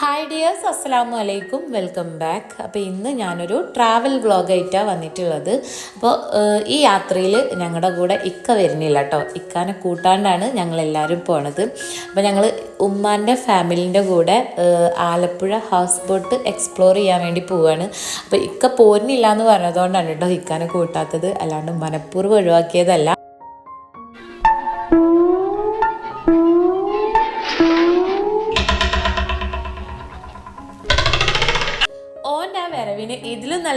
Hi dears അസ്സലാമു അലൈക്കും welcome back അപ്പോൾ ഇന്ന് ഞാനൊരു ട്രാവൽ വ്ളോഗായിട്ടാണ് വന്നിട്ടുള്ളത്. അപ്പോൾ ഈ യാത്രയിൽ ഞങ്ങളുടെ കൂടെ ഇക്ക വരുന്നില്ല കേട്ടോ ഇക്കാനെ കൂട്ടാണ്ടാണ് ഞങ്ങളെല്ലാവരും പോണത്. അപ്പോൾ ഞങ്ങൾ ഉമ്മാന്റെ ഫാമിലിന്റെ കൂടെ ആലപ്പുഴ ഹൗസ് ബോട്ട് എക്സ്പ്ലോർ ചെയ്യാൻ വേണ്ടി പോവുകയാണ് അപ്പോൾ ഇക്ക പോരുന്നില്ല എന്ന് പറഞ്ഞതുകൊണ്ടാണ് കേട്ടോ ഇക്കാനെ കൂട്ടാത്തത്. അല്ലാണ്ട് മനഃപൂർവം ഒഴിവാക്കിയതല്ല.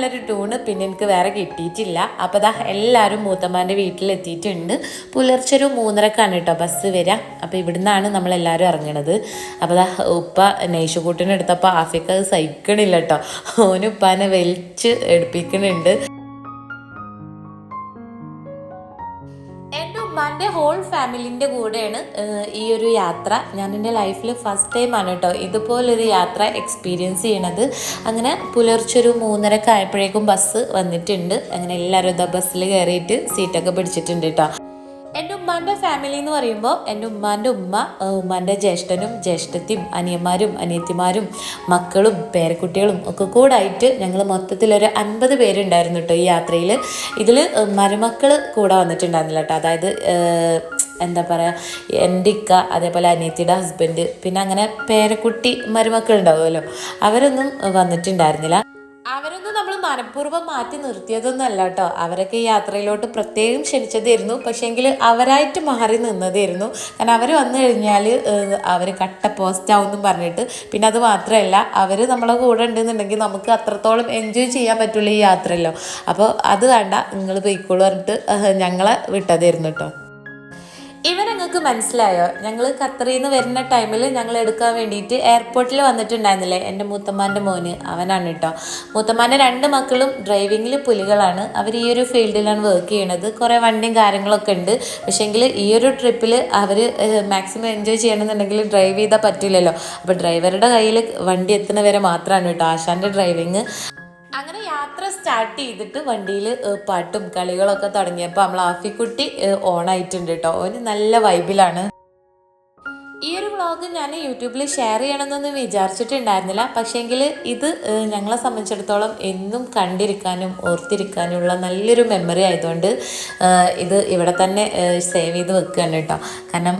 നല്ലൊരു ട്യൂണ് പിന്നെ എനിക്ക് വേറെ കിട്ടിയിട്ടില്ല. അപ്പോൾ ദാ എല്ലാവരും മൂത്തമ്മാന്റെ വീട്ടിലെത്തിയിട്ടുണ്ട്. പുലർച്ചെ ഒരു മൂന്നരക്കാണ് കേട്ടോ ബസ് വരിക അപ്പോൾ ഇവിടുന്നാണ് നമ്മളെല്ലാവരും ഇറങ്ങണത്. അപ്പോൾ ദാ ഉപ്പ നെയ്ശുകൂട്ടിനെടുത്തപ്പോൾ ആഫിക്ക് അത് സഹിക്കണില്ല കേട്ടോ ഓനുപ്പാനെ വലിച്ച് എടുപ്പിക്കണുണ്ട് എന്റെ ഹോൾ ഫാമിലിന്റെ കൂടെയാണ് ഈ ഒരു യാത്ര. ഞാൻ എന്റെ ലൈഫിൽ ഫസ്റ്റ് ടൈമാണ് കേട്ടോ ഇതുപോലൊരു യാത്ര എക്സ്പീരിയൻസ് ചെയ്യണത്. അങ്ങനെ പുലർച്ചെ ഒരു മൂന്നരക്ക് ആയപ്പോഴേക്കും ബസ് വന്നിട്ടുണ്ട്. അങ്ങനെ എല്ലാവരും ഇതാ ബസ്സിൽ കയറിയിട്ട് സീറ്റൊക്കെ പിടിച്ചിട്ടുണ്ട് കേട്ടോ ഉമ്മാന്റെ ഫാമിലി എന്ന് പറയുമ്പോൾ എന്റെ ഉമ്മാന്റെ ഉമ്മ ഉമ്മാന്റെ ജ്യേഷ്ഠനും ജ്യേഷ്ഠത്തിയും അനിയന്മാരും അനിയത്തിമാരും മക്കളും പേരക്കുട്ടികളും ഒക്കെ കൂടായിട്ട് ഞങ്ങൾ മൊത്തത്തിലൊരു അൻപത് പേരുണ്ടായിരുന്നു കേട്ടോ ഈ യാത്രയിൽ ഇതിൽ മരുമക്കൾ കൂടെ വന്നിട്ടുണ്ടായിരുന്നില്ല കേട്ടോ. അതായത് എന്താ പറയുക എന്റെ ഇക്ക അതേപോലെ അനിയത്തിയുടെ ഹസ്ബൻഡ് പിന്നെ അങ്ങനെ പേരക്കുട്ടി മരുമക്കൾ ഉണ്ടാവുമല്ലോ. അവരൊന്നും വന്നിട്ടുണ്ടായിരുന്നില്ല. അവരൊന്നും നമ്മൾ മനഃപൂർവം മാറ്റി നിർത്തിയതൊന്നുമല്ല കേട്ടോ അവരൊക്കെ ഈ യാത്രയിലോട്ട് പ്രത്യേകം ക്ഷണിച്ചതായിരുന്നു. പക്ഷേങ്കിൽ അവരായിട്ട് മാറി നിന്നതായിരുന്നു. കാരണം അവർ വന്നു കഴിഞ്ഞാൽ അവർ കട്ട പോസ്റ്റ് ആവും എന്നും പറഞ്ഞിട്ട്. പിന്നെ അത് മാത്രമല്ല അവർ നമ്മളെ കൂടെ ഉണ്ടെന്നുണ്ടെങ്കിൽ നമുക്ക് അത്രത്തോളം എൻജോയ് ചെയ്യാൻ പറ്റുള്ളൂ ഈ യാത്രയല്ലോ. അപ്പോൾ അത് വേണ്ട നിങ്ങൾ പോയിക്കോളൂ പറഞ്ഞിട്ട് ഞങ്ങളെ വിട്ടതായിരുന്നു കേട്ടോ ഇവൻ ഞങ്ങൾക്ക് മനസ്സിലായോ? ഞങ്ങൾ ഖത്തറിൽ നിന്ന് വരുന്ന ടൈമിൽ ഞങ്ങൾ എടുക്കാൻ വേണ്ടിയിട്ട് എയർപോർട്ടിൽ വന്നിട്ടുണ്ടായിരുന്നില്ലേ? എന്റെ മൂത്തമ്മാന്റെ മോന്. അവനാണ് കേട്ടോ. മൂത്തമ്മാന്റെ രണ്ട് മക്കളും ഡ്രൈവിങ്ങിൽ പുലികളാണ്. അവർ ഈ ഒരു ഫീൽഡിലാണ് വർക്ക് ചെയ്യണത്. കുറേ വണ്ടിയും കാര്യങ്ങളൊക്കെ ഉണ്ട്. പക്ഷേങ്കിൽ ഈ ഒരു ട്രിപ്പിൽ അവർ മാക്സിമം എൻജോയ് ചെയ്യണമെന്നുണ്ടെങ്കിൽ ഡ്രൈവ് ചെയ്താൽ പറ്റില്ലല്ലോ. അപ്പോൾ ഡ്രൈവറുടെ കയ്യിൽ വണ്ടി എത്തുന്നവരെ മാത്രമാണ് കേട്ടോ ആശാന്റെ ഡ്രൈവിങ് സ്റ്റാർട്ട് ചെയ്തിട്ട് വണ്ടിയിൽ പാട്ടും കളികളൊക്കെ തുടങ്ങിയപ്പോൾ നമ്മൾ ആഫിക്കുട്ടി ഓണായിട്ടുണ്ട് കേട്ടോ ഓന് നല്ല വൈബിലാണ് ഈ ഒരു വ്ളോഗ് ഞാൻ യൂട്യൂബിൽ ഷെയർ ചെയ്യണമെന്നൊന്നും വിചാരിച്ചിട്ടുണ്ടായിരുന്നില്ല. പക്ഷേങ്കിൽ ഇത് ഞങ്ങളെ സംബന്ധിച്ചിടത്തോളം എന്നും കണ്ടിരിക്കാനും ഓർത്തിരിക്കാനുമുള്ള നല്ലൊരു മെമ്മറി ആയതുകൊണ്ട് ഇത് ഇവിടെ തന്നെ സേവ് ചെയ്ത് വെക്കുകയാണ് കേട്ടോ. കാരണം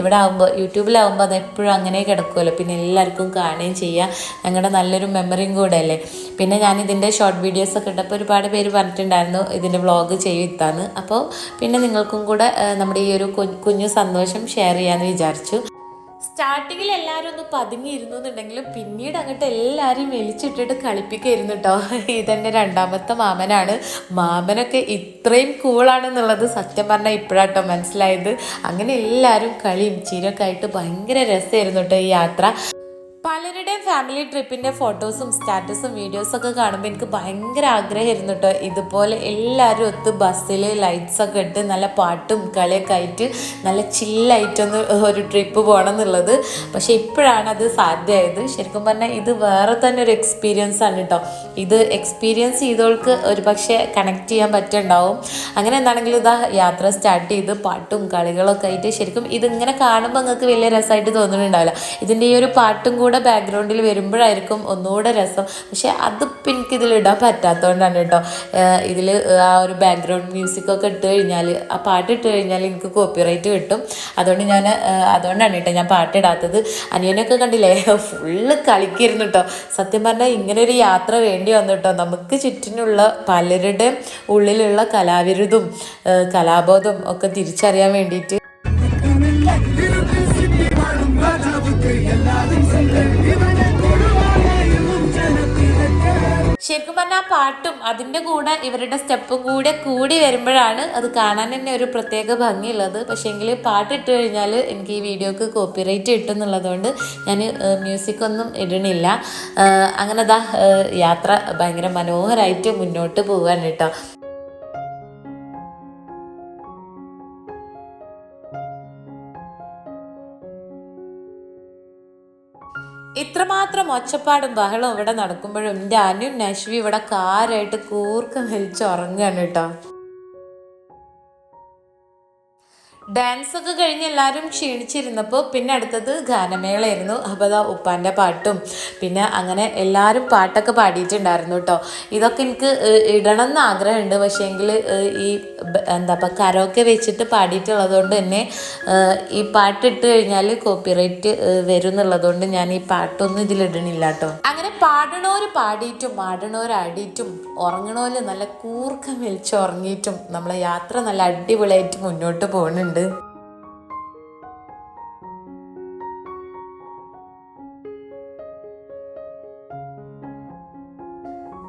ഇവിടെ ആകുമ്പോൾ യൂട്യൂബിലാകുമ്പോൾ അത് എപ്പോഴും അങ്ങനെ കിടക്കുമല്ലോ പിന്നെ എല്ലാവർക്കും കാണുകയും ചെയ്യാം. ഞങ്ങളുടെ നല്ലൊരു മെമ്മറിയും കൂടെ അല്ലേ? പിന്നെ ഞാൻ ഇതിന്റെ ഷോർട്ട് വീഡിയോസ് ഒക്കെ ഇട്ടപ്പോൾ ഒരുപാട് പേര് പറഞ്ഞിട്ടുണ്ടായിരുന്നു ഇതിന്റെ വ്ളോഗ് ചെയ്യുത്താന്ന് അപ്പോൾ പിന്നെ നിങ്ങൾക്കും കൂടെ നമ്മുടെ ഈ ഒരു കുഞ്ഞു സന്തോഷം ഷെയർ ചെയ്യാമെന്ന് വിചാരിച്ചു. സ്റ്റാർട്ടിങ്ങിൽ എല്ലാവരും ഒന്ന് പതുങ്ങിയിരുന്നു എന്നുണ്ടെങ്കിലും പിന്നീട് അങ്ങോട്ട് എല്ലാവരെയും വലിച്ചിട്ടിട്ട് കളിപ്പിക്കായിരുന്നു കേട്ടോ ഇതെന്റെ രണ്ടാമത്തെ മാമനാണ്. മാമനൊക്കെ ഇത്രയും കൂളാണെന്നുള്ളത് സത്യം പറഞ്ഞാൽ ഇപ്പോഴാട്ടോ മനസ്സിലായത്. അങ്ങനെ എല്ലാവരും കളിയും ചിരൊക്കെ ആയിട്ട് ഭയങ്കര രസമായിരുന്നു കേട്ടോ ഈ യാത്ര. പലരുടെയും ഫാമിലി ട്രിപ്പിന്റെ ഫോട്ടോസും സ്റ്റാറ്റസും വീഡിയോസും ഒക്കെ കാണുമ്പോൾ എനിക്ക് ഭയങ്കര ആഗ്രഹമായിരുന്നു കേട്ടോ ഇതുപോലെ എല്ലാവരും ഒത്ത് ബസ്സിൽ ലൈറ്റ്സ് ഒക്കെ ഇട്ട് നല്ല പാട്ടും കളിയൊക്കെ ആയിട്ട് നല്ല ചില്ലായിട്ടൊന്ന് ഒരു ട്രിപ്പ് പോകണം എന്നുള്ളത്. പക്ഷേ ഇപ്പോഴാണ് അത് സാധ്യമായത്. ശരിക്കും പറഞ്ഞാൽ ഇത് വേറെ തന്നെ ഒരു എക്സ്പീരിയൻസ് ആണ് കേട്ടോ ഇത് എക്സ്പീരിയൻസ് ചെയ്തവൾക്ക് ഒരു പക്ഷേ കണക്ട് ചെയ്യാൻ പറ്റുണ്ടാവും അങ്ങനെ എന്താണെങ്കിലും ഇതാ യാത്ര സ്റ്റാർട്ട് ചെയ്ത് പാട്ടും കളികളൊക്കെ ആയിട്ട് ശരിക്കും ഇതിങ്ങനെ കാണുമ്പോൾ നിങ്ങൾക്ക് വലിയ രസമായിട്ട് തോന്നുന്നുണ്ടാവില്ല. ഇതിന്റെ ഈ ഒരു പാട്ടും കൂടെ ബാക്ക്ഗ്രൗണ്ടിൽ വരുമ്പോഴായിരിക്കും ഒന്നുകൂടെ രസം. പക്ഷേ അതിപ്പോൾ എനിക്കിതിൽ ഇടാൻ പറ്റാത്തതുകൊണ്ടാണ് കേട്ടോ. ഇതിൽ ആ ഒരു ബാക്ക്ഗ്രൗണ്ട് മ്യൂസിക്കൊക്കെ ഇട്ട് കഴിഞ്ഞാൽ ആ പാട്ട് ഇട്ട് കഴിഞ്ഞാൽ എനിക്ക് കോപ്പിറൈറ്റ് കിട്ടും. അതുകൊണ്ട് ഞാൻ അതുകൊണ്ടാണ് കേട്ടോ ഞാൻ പാട്ടിടാത്തത് അനിയനൊക്കെ കണ്ടില്ലേ ഫുള്ള് കളിക്കിരുന്നു കേട്ടോ. സത്യം പറഞ്ഞാൽ ഇങ്ങനെ ഒരു യാത്ര വേണ്ടി വന്നു കേട്ടോ. നമുക്ക് ചുറ്റിനുള്ള പലരുടെ ഉള്ളിലുള്ള കലാവിരുതും കലാബോധം ഒക്കെ തിരിച്ചറിയാൻ വേണ്ടിയിട്ട്. അതിന്റെ കൂടെ ഇവരുടെ സ്റ്റെപ്പും കൂടെ കൂടി വരുമ്പോഴാണ് അത് കാണാൻ തന്നെ ഒരു പ്രത്യേക ഭംഗിയുള്ളത്. പക്ഷേ എങ്കിൽ പാട്ടിട്ട് കഴിഞ്ഞാൽ എനിക്ക് ഈ വീഡിയോക്ക് കോപ്പിറൈറ്റ് കിട്ടുന്നുള്ളതുകൊണ്ട് ഞാൻ മ്യൂസിക് ഒന്നും ഇടണില്ല. അങ്ങനെ ദാ യാത്ര ഭയങ്കര മനോഹരമായിട്ട് മുന്നോട്ട് പോകാൻ കേട്ടോ. ഇത്രമാത്രം ഒച്ചപ്പാടും ബഹളവും ഇവിടെ നടക്കുമ്പോഴും എന്റെ അനു നശ്വി ഇവിടെ കാരായിട്ട് കൂർക്കം വലിച്ച് ഉറങ്ങുകയാണ് കേട്ടോ. ഡാൻസ് ഒക്കെ കഴിഞ്ഞ് എല്ലാവരും ക്ഷീണിച്ചിരുന്നപ്പോൾ പിന്നെ അടുത്തത് ഗാനമേളയായിരുന്നു. അപ്പോൾ അതാ ഉപ്പാന്റെ പാട്ടും. പിന്നെ അങ്ങനെ എല്ലാവരും പാട്ടൊക്കെ പാടിയിട്ടുണ്ടായിരുന്നു കേട്ടോ ഇതൊക്കെ എനിക്ക് ഇടണം എന്ന് ആഗ്രഹമുണ്ട്. പക്ഷേങ്കിൽ ഈ ബ- എന്താ പറയുക കരോക്കെ വെച്ചിട്ട് പാടിയിട്ടുള്ളതുകൊണ്ട് തന്നെ ഈ പാട്ട് ഇട്ട് കഴിഞ്ഞാൽ കോപ്പിറൈറ്റ് വരും എന്നുള്ളതുകൊണ്ട് ഞാൻ ഈ പാട്ടൊന്നും ഇതിലിടണില്ല കേട്ടോ അങ്ങനെ പാടണോര് പാടിയിട്ടും ആടണോര് ആടിയിട്ടും ഉറങ്ങണോര് നല്ല കൂർക്കം വലിച്ചുറങ്ങിയിട്ടും നമ്മളെ യാത്ര നല്ല അടിപൊളിയായിട്ട് മുന്നോട്ട് പോകുന്നുണ്ട്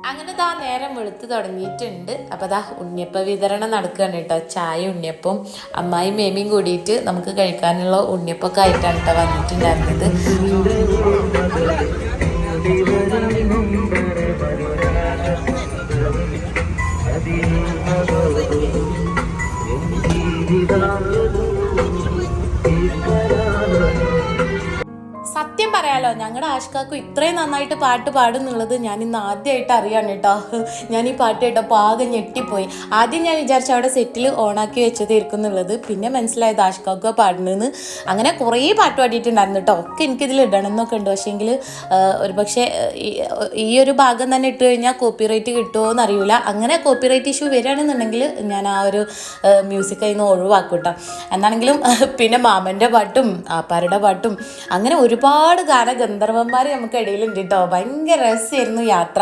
അങ്ങനെ ദാ നേരം വെളുത്ത് തുടങ്ങിയിട്ടുണ്ട്. അപ്പോൾ ദാ ഉണ്ണിയപ്പ വിതരണം നടക്കുകയാണ് കേട്ടോ. ചായ ഉണ്ണിയപ്പം അമ്മായി മേമിയും കൂടിയിട്ട് നമുക്ക് കഴിക്കാനുള്ള ഉണ്ണിയപ്പൊക്കെ ആയിട്ടാണ് കേട്ടോ വന്നിട്ടുണ്ടായിരുന്നത്. ഞങ്ങളുടെ ആഷ്കാക്കും ഇത്രയും നന്നായിട്ട് പാട്ട് പാടുന്നുള്ളത് ഞാൻ ഇന്ന് ആദ്യമായിട്ട് അറിയാണ് കേട്ടോ ഞാൻ ഈ പാട്ട് കേട്ടപ്പോൾ ആകെ ഞെട്ടിപ്പോയി. ആദ്യം ഞാൻ വിചാരിച്ചു അവിടെ സെറ്റിൽ ഓണാക്കി വെച്ച് തീർക്കുന്നുള്ളത് പിന്നെ മനസ്സിലായത് ആഷ്കാക്കുക പാടുന്നതെന്ന്. അങ്ങനെ കുറേ പാട്ട് പാടിയിട്ടുണ്ടായിരുന്നു കേട്ടോ ഒക്കെ എനിക്കിതിൽ ഇടണം എന്നൊക്കെ ഉണ്ട്. പക്ഷേങ്കിൽ ഒരു പക്ഷേ ഈ ഒരു ഭാഗം തന്നെ ഇട്ട് കഴിഞ്ഞാൽ കോപ്പിറൈറ്റ് കിട്ടുമോ എന്ന് അറിയില്ല അങ്ങനെ കോപ്പിറൈറ്റ് ഇഷ്യൂ വരികയാണെന്നുണ്ടെങ്കിൽ ഞാൻ ആ ഒരു മ്യൂസിക് അതിൽ നിന്ന് ഒഴിവാക്കും കേട്ടോ എന്നാണെങ്കിലും പിന്നെ മാമന്റെ പാട്ടും ആപ്പാരുടെ പാട്ടും അങ്ങനെ ഒരുപാട് ഗാനഗന്ധർവന്മാർ നമുക്ക് ഇടയിലുണ്ട് കേട്ടോ ഭയങ്കര രസമായിരുന്നു യാത്ര.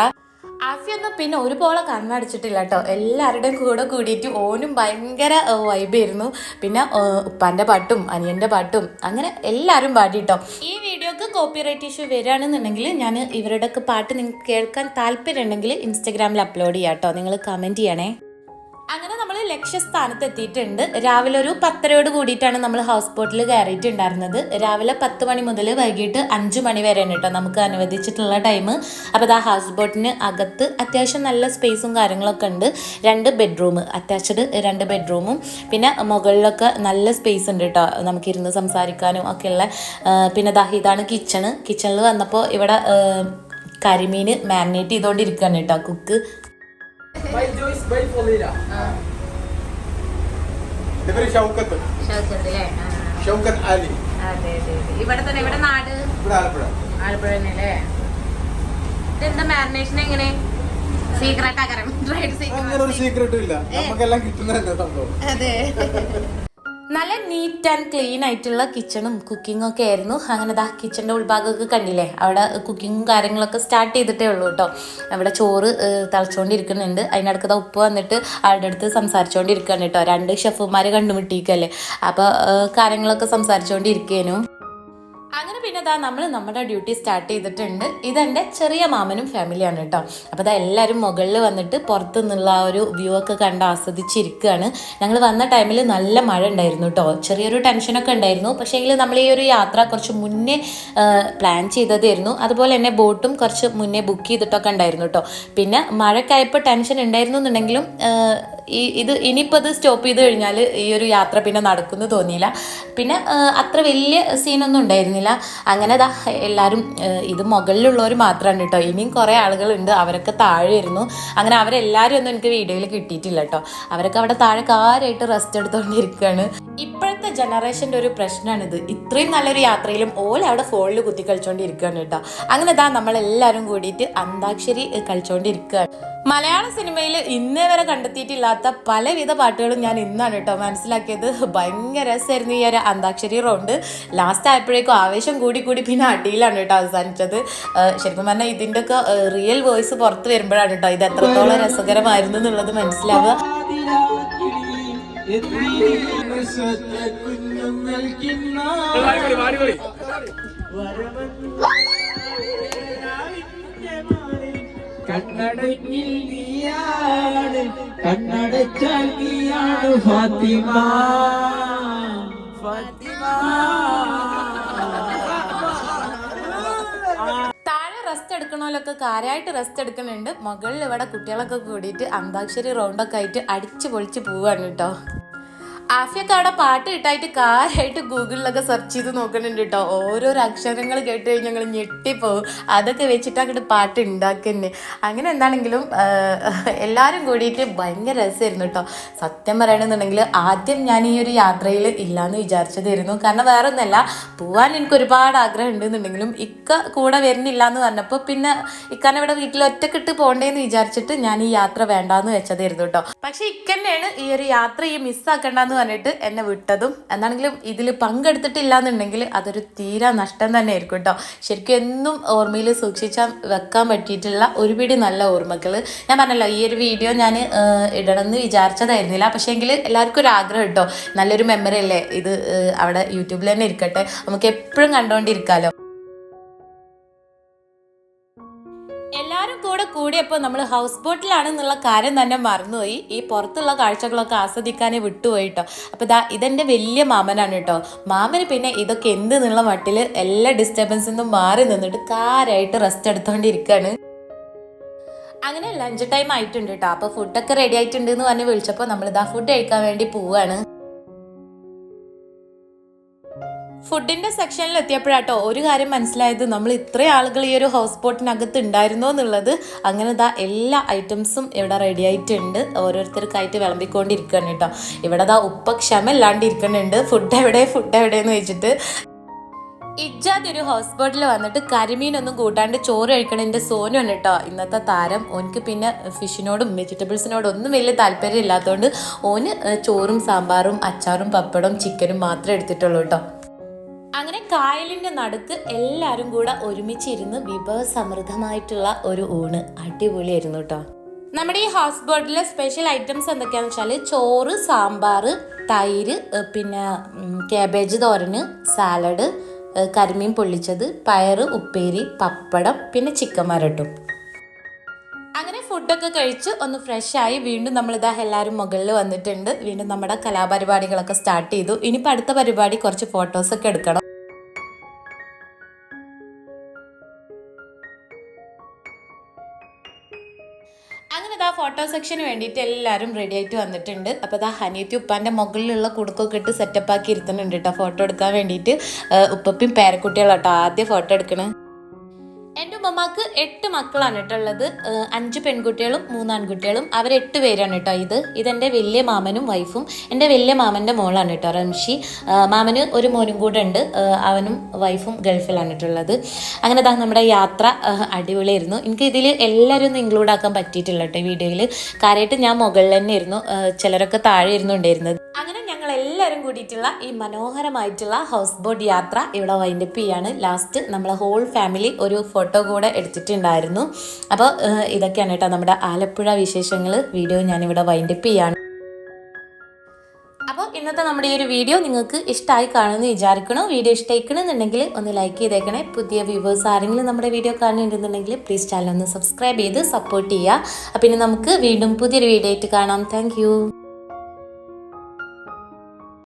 ആഫിയൊന്നും പിന്നെ ഒരുപോലെ കണ്ണടിച്ചിട്ടില്ല കേട്ടോ എല്ലാവരുടെയും കൂടെ കൂടിയിട്ട് ഓനും ഭയങ്കര വൈബായിരുന്നു. പിന്നെ ഉപ്പാന്റെ പാട്ടും അനിയന്റെ പാട്ടും അങ്ങനെ എല്ലാവരും പാടി കേട്ടോ ഈ വീഡിയോക്ക് കോപ്പിറൈറ്റ് ഇഷ്യൂ വരികയാണെന്നുണ്ടെങ്കിൽ ഞാൻ ഇവരുടെയൊക്കെ പാട്ട് നിങ്ങൾക്ക് കേൾക്കാൻ താല്പര്യം ഉണ്ടെങ്കിൽ ഇൻസ്റ്റഗ്രാമിൽ അപ്ലോഡ് ചെയ്യാം കേട്ടോ നിങ്ങൾ കമന്റ് ചെയ്യണേ. അങ്ങനെ നമ്മൾ ലക്ഷ്യസ്ഥാനത്ത് എത്തിയിട്ടുണ്ട് രാവിലെ ഒരു പത്തരയോട് കൂടിയിട്ടാണ് നമ്മൾ ഹൗസ് ബോട്ടിൽ കയറിയിട്ടുണ്ടായിരുന്നത്. രാവിലെ പത്ത് മണി മുതൽ വൈകിട്ട് അഞ്ച് മണി വരെയാണ് കേട്ടോ നമുക്ക് അനുവദിച്ചിട്ടുള്ള ടൈം അപ്പോൾ ആ ഹൗസ് ബോട്ടിന് അകത്ത് അത്യാവശ്യം നല്ല സ്പേസും കാര്യങ്ങളൊക്കെ ഉണ്ട്. രണ്ട് ബെഡ്റൂം അറ്റാച്ച്ഡ് രണ്ട് ബെഡ്റൂമും പിന്നെ മുകളിലൊക്കെ നല്ല സ്പേസ് ഉണ്ട് കേട്ടോ. നമുക്കിരുന്ന് സംസാരിക്കാനും ഒക്കെയുള്ള പിന്നെ ദാ ഇതാണ് കിച്ചണ് കിച്ചണിൽ വന്നപ്പോൾ ഇവിടെ കരിമീൻ മാരിനേറ്റ് ചെയ്തുകൊണ്ടിരിക്കുകയാണ് കേട്ടോ കുക്ക് ബൈ ജോയ്സ് ബൈ ഫൊലീല ഇവർ ഷൗക്കത്ത്. ഷൗക്കത്ത് അലി ഇവിടെ തന്നെ ഇവിടെ നാട്? ഇവിടെ ആലപ്പുഴ. ആലപ്പുഴ തന്നെ അല്ലേ? ഇതെന്താ മാരിനേഷൻ എങ്ങനെ? സീക്രട്ട് ആകാരം സീക്രട്ടും ഇല്ല. നമുക്കെല്ലാം കിട്ടുന്ന സംഭവം. അതെ. നല്ല നീറ്റ് ആൻഡ് ക്ലീൻ ആയിട്ടുള്ള കിച്ചണും കുക്കിങ്ങും ഒക്കെ ആയിരുന്നു. അങ്ങനെ ദാ കിച്ചണിന്റെ ഉൾഭാഗമൊക്കെ കണ്ടില്ലേ? അവിടെ കുക്കിങ്ങും കാര്യങ്ങളൊക്കെ സ്റ്റാർട്ട് ചെയ്തിട്ടേ ഉള്ളൂ കേട്ടോ. അവിടെ ചോറ് തളച്ചുകൊണ്ടിരിക്കുന്നുണ്ട് അതിനടുക്ക് ദാ ഉപ്പ് വന്നിട്ട് ആളുടെ അടുത്ത് സംസാരിച്ചുകൊണ്ടിരിക്കുകയാണ് കേട്ടോ. രണ്ട് ഷെഫുമാർ കണ്ടുമുട്ടിക്കല്ലേ അപ്പോൾ കാര്യങ്ങളൊക്കെ സംസാരിച്ചുകൊണ്ടിരിക്കേനു അങ്ങനെ പിന്നെ ദാ നമ്മൾ നമ്മുടെ ഡ്യൂട്ടി സ്റ്റാർട്ട് ചെയ്തിട്ടുണ്ട്. ഇതെന്റെ ചെറിയ മാമനും ഫാമിലിയാണ് കേട്ടോ. അപ്പോൾ ഇതാ എല്ലാവരും മുകളിൽ വന്നിട്ട് പുറത്തു നിന്നുള്ള ആ ഒരു വ്യൂ ഒക്കെ കണ്ട് ആസ്വദിച്ചിരിക്കുകയാണ് ഞങ്ങൾ വന്ന ടൈമിൽ നല്ല മഴ ഉണ്ടായിരുന്നു കേട്ടോ. ചെറിയൊരു ടെൻഷനൊക്കെ ഉണ്ടായിരുന്നു. പക്ഷേ എങ്കിൽ നമ്മൾ ഈ ഒരു യാത്ര കുറച്ച് മുന്നേ പ്ലാൻ ചെയ്തതായിരുന്നു. അതുപോലെ തന്നെ ബോട്ടും കുറച്ച് മുന്നേ ബുക്ക് ചെയ്തിട്ടൊക്കെ ഉണ്ടായിരുന്നു കേട്ടോ. പിന്നെ മഴക്കായപ്പോൾ ടെൻഷൻ ഉണ്ടായിരുന്നു എന്നുണ്ടെങ്കിലും ഈ ഇത് ഇനിയിപ്പോൾ അത് സ്റ്റോപ്പ് ചെയ്ത് കഴിഞ്ഞാൽ ഈ ഒരു യാത്ര പിന്നെ നടക്കുന്നു തോന്നിയില്ല. പിന്നെ അത്ര വലിയ സീനൊന്നും ഉണ്ടായിരുന്നില്ല. അങ്ങനെ ദാ എല്ലാവരും ഇത് മുകളിലുള്ളവർ മാത്രമാണ് കേട്ടോ. ഇനിയും കുറേ ആളുകളുണ്ട് അവരൊക്കെ താഴെ ഇരുന്നു അങ്ങനെ അവരെല്ലാവരും ഒന്നും എനിക്ക് വീഡിയോയിൽ കിട്ടിയിട്ടില്ല കേട്ടോ. അവരൊക്കെ അവിടെ താഴെ കാര്യമായിട്ട് റെസ്റ്റ് എടുത്തുകൊണ്ടിരിക്കുകയാണ് ഇപ്പോഴത്തെ ജനറേഷന്റെ ഒരു പ്രശ്നമാണിത് ഇത്രയും നല്ലൊരു യാത്രയിലും ഓല അവിടെ ഫോണിൽ കുത്തി കളിച്ചുകൊണ്ടിരിക്കുകയാണ് കേട്ടോ. അങ്ങനെ ദാ നമ്മളെല്ലാവരും കൂടിയിട്ട് അന്താക്ഷരി കളിച്ചുകൊണ്ടിരിക്കുകയാണ് മലയാള സിനിമയിൽ ഇന്നേ വരെ കണ്ടെത്തിയിട്ടില്ലാത്ത പലവിധ പാട്ടുകളും ഞാൻ ഇന്നാണ് കേട്ടോ മനസ്സിലാക്കിയത്. ഭയങ്കര രസമായിരുന്നു ഈ ഒരു അന്താക്ഷരി റൗണ്ട് ലാസ്റ്റ് ആയപ്പോഴേക്കും ആവേശം കൂടി കൂടി പിന്നെ അടിയിലാണ് കേട്ടോ അവസാനിച്ചത്. ശരിക്കും പറഞ്ഞാൽ ഇതിന്റെ ഒക്കെ റിയൽ വോയിസ് പുറത്ത് വരുമ്പോഴാണ് കേട്ടോ ഇത് എത്രത്തോളം രസകരമായിരുന്നു എന്നുള്ളത് മനസ്സിലാവുക. കണ്ണടങ്ങിൽ നീയാണ് കണ്ണടച്ചാൽ നീയാണ് ഫാത്തിമ. ഫാത്തിമ. എടുക്കണമല്ലൊക്കെ കാര്യമായിട്ട് റെസ്റ്റ് എടുക്കുന്നുണ്ട്. മുകളിൽ ഇവിടെ കുട്ടികളൊക്കെ കൂടിയിട്ട് അന്താക്ഷരി റൗണ്ടൊക്കെ ആയിട്ട് അടിച്ചു പൊളിച്ച് പോവാണ് കേട്ടോ. ആഫിയൊക്കെ അവിടെ പാട്ട് ഇട്ടായിട്ട് കാര്യമായിട്ട് ഗൂഗിളിലൊക്കെ സെർച്ച് ചെയ്ത് നോക്കുന്നുണ്ട് കേട്ടോ ഓരോരോ അക്ഷരങ്ങൾ കേട്ട് കഴിഞ്ഞ് ഞങ്ങൾ ഞെട്ടിപ്പോവും. അതൊക്കെ വെച്ചിട്ട് അങ്ങോട്ട് പാട്ട് ഉണ്ടാക്കുന്നത് അങ്ങനെ എന്താണെങ്കിലും എല്ലാവരും കൂടിയിട്ട് ഭയങ്കര രസമായിരുന്നു കേട്ടോ സത്യം പറയണമെന്നുണ്ടെങ്കിൽ ആദ്യം ഞാൻ ഈ ഒരു യാത്രയിൽ ഇല്ലാന്ന് വിചാരിച്ചതായിരുന്നു. കാരണം വേറെ ഒന്നല്ല പോവാൻ എനിക്ക് ഒരുപാട് ആഗ്രഹം ഉണ്ടെന്നുണ്ടെങ്കിലും ഇക്ക കൂടെ വരുന്നില്ല എന്ന് പറഞ്ഞപ്പോൾ പിന്നെ ഇക്കാനെ ഇവിടെ വീട്ടിൽ ഒറ്റക്കിട്ട് പോകണ്ടേന്ന് വിചാരിച്ചിട്ട് ഞാൻ ഈ യാത്ര വേണ്ടാന്ന് വെച്ചതായിരുന്നു കേട്ടോ പക്ഷെ ഇക്കന്നെയാണ് ഈ ഒരു യാത്ര ഈ മിസ്സാക്കണ്ടെന്ന് പറഞ്ഞിട്ട് എന്നെ വിട്ടതും. എന്താണെങ്കിലും ഇതിൽ പങ്കെടുത്തിട്ടില്ല എന്നുണ്ടെങ്കിൽ അതൊരു തീരാ നഷ്ടം തന്നെ ആയിരിക്കും കേട്ടോ ശരിക്കും എന്നും ഓർമ്മയിൽ സൂക്ഷിച്ചാൽ വെക്കാൻ പറ്റിയിട്ടുള്ള ഒരുപിടി നല്ല ഓർമ്മകൾ ഞാൻ പറഞ്ഞല്ലോ ഈ ഒരു വീഡിയോ ഞാൻ ഇടണമെന്ന് വിചാരിച്ചതായിരുന്നില്ല. പക്ഷേ എങ്കിൽ എല്ലാവർക്കും ഒരു ആഗ്രഹം കേട്ടോ നല്ലൊരു മെമ്മറി അല്ലേ? ഇത് അവിടെ യൂട്യൂബിൽ തന്നെ ഇരിക്കട്ടെ. നമുക്ക് എപ്പോഴും കണ്ടുകൊണ്ടിരിക്കാലോ കൂടിയപ്പോൾ നമ്മൾ ഹൗസ് ബോട്ടിലാണെന്നുള്ള കാര്യം തന്നെ മറന്നുപോയി. ഈ പുറത്തുള്ള കാഴ്ചകളൊക്കെ ആസ്വദിക്കാനേ വിട്ടുപോയി കേട്ടോ അപ്പോൾ ഇതാ ഇതെന്റെ വലിയ മാമനാണ് കേട്ടോ മാമന് പിന്നെ ഇതൊക്കെ എന്ത് എന്നുള്ള മട്ടിൽ എല്ലാ ഡിസ്റ്റർബൻസിൽ നിന്നും മാറി നിന്നിട്ട് കാരായിട്ട് റെസ്റ്റ് എടുത്തുകൊണ്ടിരിക്കുകയാണ് അങ്ങനെ ലഞ്ച് ടൈം ആയിട്ടുണ്ട് കേട്ടോ അപ്പോൾ ഫുഡൊക്കെ റെഡി ആയിട്ടുണ്ട് എന്ന് പറഞ്ഞ് വിളിച്ചപ്പോൾ നമ്മൾ ഇതാ ഫുഡ് കഴിക്കാൻ വേണ്ടി പോവാണ്. ഫുഡിന്റെ സെക്ഷനിൽ എത്തിയപ്പോഴാട്ടോ ഒരു കാര്യം മനസ്സിലായത്. നമ്മൾ ഇത്രയും ആളുകൾ ഈ ഒരു ഹൗസ് ബോട്ടിനകത്ത് ഉണ്ടായിരുന്നോ എന്നുള്ളത്. അങ്ങനെ ഇതാ എല്ലാ ഐറ്റംസും ഇവിടെ റെഡി ആയിട്ടുണ്ട്. ഓരോരുത്തർക്കായിട്ട് വിളമ്പിക്കൊണ്ടിരിക്കുകയാണ് കേട്ടോ. ഇവിടെ ദാ ഉപ്പ ക്ഷമ ഇല്ലാണ്ട് ഇരിക്കുന്നുണ്ട് ഫുഡ് എവിടെ? ഫുഡ് എവിടെയെന്ന് വെച്ചിട്ട്. ഇജാദ് ഒരു ഹൗസ് ബോട്ടിൽ വന്നിട്ട് കരിമീനൊന്നും കൂട്ടാണ്ട് ചോറ് കഴിക്കണതിന്റെ സോനുണ്ട് കേട്ടോ ഇന്നത്തെ താരം. ഓനിക്ക് പിന്നെ ഫിഷിനോടും വെജിറ്റബിൾസിനോടും ഒന്നും വലിയ താല്പര്യം ഇല്ലാത്തതുകൊണ്ട് ഓന് ചോറും സാമ്പാറും അച്ചാറും പപ്പടവും ചിക്കനും മാത്രമേ എടുത്തിട്ടുള്ളൂ കേട്ടോ അങ്ങനെ കായലിന്റെ നടുക്ക് എല്ലാവരും കൂടെ ഒരുമിച്ചിരുന്ന് വിഭവസമൃദ്ധമായിട്ടുള്ള ഒരു ഊണ്. അടിപൊളിയായിരുന്നു കേട്ടോ നമ്മുടെ ഈ ഹൗസ് ബോട്ടിലെ സ്പെഷ്യൽ ഐറ്റംസ് എന്തൊക്കെയാണെന്ന് വെച്ചാൽ ചോറ് സാമ്പാർ തൈര് പിന്നെ കാബേജ് തോരന് സാലഡ് കരിമീൻ പൊള്ളിച്ചത് പയറ് ഉപ്പേരി പപ്പടം പിന്നെ ചിക്കൻ വരട്ടും. അങ്ങനെ ഫുഡൊക്കെ കഴിച്ച് ഒന്ന് ഫ്രഷ് ആയി വീണ്ടും നമ്മളിതാ എല്ലാവരും മുകളിൽ വന്നിട്ടുണ്ട്. വീണ്ടും നമ്മുടെ കലാപരിപാടികളൊക്കെ സ്റ്റാർട്ട് ചെയ്തു. ഇനിയിപ്പോൾ അടുത്ത പരിപാടി കുറച്ച് ഫോട്ടോസൊക്കെ എടുക്കണം. അങ്ങനെ ഫോട്ടോ സെക്ഷന് വേണ്ടിയിട്ട് എല്ലാവരും റെഡി ആയിട്ട് വന്നിട്ടുണ്ട്. അപ്പോൾ ഇതാ ഹനീത്തി ഉപ്പാന്റെ മുകളിലുള്ള കുടുക്കൊക്കെ ഇട്ട് സെറ്റപ്പ് ആക്കി ഇരുത്തുന്നുണ്ട് കേട്ടോ ഫോട്ടോ എടുക്കാൻ വേണ്ടിയിട്ട്. ഉപ്പപ്പയും പേരക്കുട്ടികളാട്ടോ ആദ്യം ഫോട്ടോ എടുക്കണേ. എന്റെ ഉമ്മമാക്ക് എട്ട് മക്കളാണ് കേട്ടോ ഉള്ളത്. അഞ്ച് പെൺകുട്ടികളും മൂന്ന് ആൺകുട്ടികളും. അവർ എട്ട് പേരാണ് കേട്ടോ ഇത്. ഇതെന്റെ വലിയ മാമനും വൈഫും. എന്റെ വലിയ മാമന്റെ മോളാണ് കേട്ടോ റംഷി. മാമന് ഒരു മോനും കൂടെ ഉണ്ട്. അവനും വൈഫും ഗൾഫിലാണ് കേട്ടുള്ളത് അങ്ങനെ ദാ നമ്മുടെ യാത്ര അടിപൊളിയായിരുന്നു. എനിക്ക് ഇതിൽ എല്ലാവരും ഒന്നും ഇൻക്ലൂഡ് ആക്കാൻ പറ്റിയിട്ടില്ല കേട്ടോ ഈ വീഡിയോയിൽ കാര്യമായിട്ട് ഞാൻ മുകളിൽ തന്നെ ഇരുന്നു ചിലരൊക്കെ താഴെ ഇരുന്നു ഉണ്ടായിരുന്നത്. അങ്ങനെ ഞങ്ങൾ എല്ലാവരും കൂടിയിട്ടുള്ള ഈ മനോഹരമായിട്ടുള്ള ഹൗസ് ബോട്ട് യാത്ര ഇവിടെ വൈൻഡപ്പ് ചെയ്യാണ്. ലാസ്റ്റ് നമ്മളെ ഹോൾ ഫാമിലി ഒരു ഫോട്ടോ കൂടെ എടുത്തിട്ടുണ്ടായിരുന്നു. അപ്പോൾ ഇതൊക്കെയാണ് കേട്ടോ നമ്മുടെ ആലപ്പുഴ വിശേഷങ്ങൾ. വീഡിയോ ഞാനിവിടെ വൈൻഡപ്പ് ചെയ്യാണ്. അപ്പോൾ ഇന്നത്തെ നമ്മുടെ ഈ ഒരു വീഡിയോ നിങ്ങൾക്ക് ഇഷ്ടമായി കാണുമെന്ന് വിചാരിക്കണം വീഡിയോ ഇഷ്ടമായിക്കണമെന്നുണ്ടെങ്കിൽ ഒന്ന് ലൈക്ക് ചെയ്തേക്കണേ. പുതിയ വ്യൂവേഴ്സ് ആരെങ്കിലും നമ്മുടെ വീഡിയോ കാണുന്നുണ്ടെന്നുണ്ടെങ്കിൽ പ്ലീസ് ചാനൽ ഒന്ന് സബ്സ്ക്രൈബ് ചെയ്ത് സപ്പോർട്ട് ചെയ്യുക. അപ്പം ഇനി നമുക്ക് വീണ്ടും പുതിയൊരു വീഡിയോ ആയിട്ട് കാണാം. താങ്ക്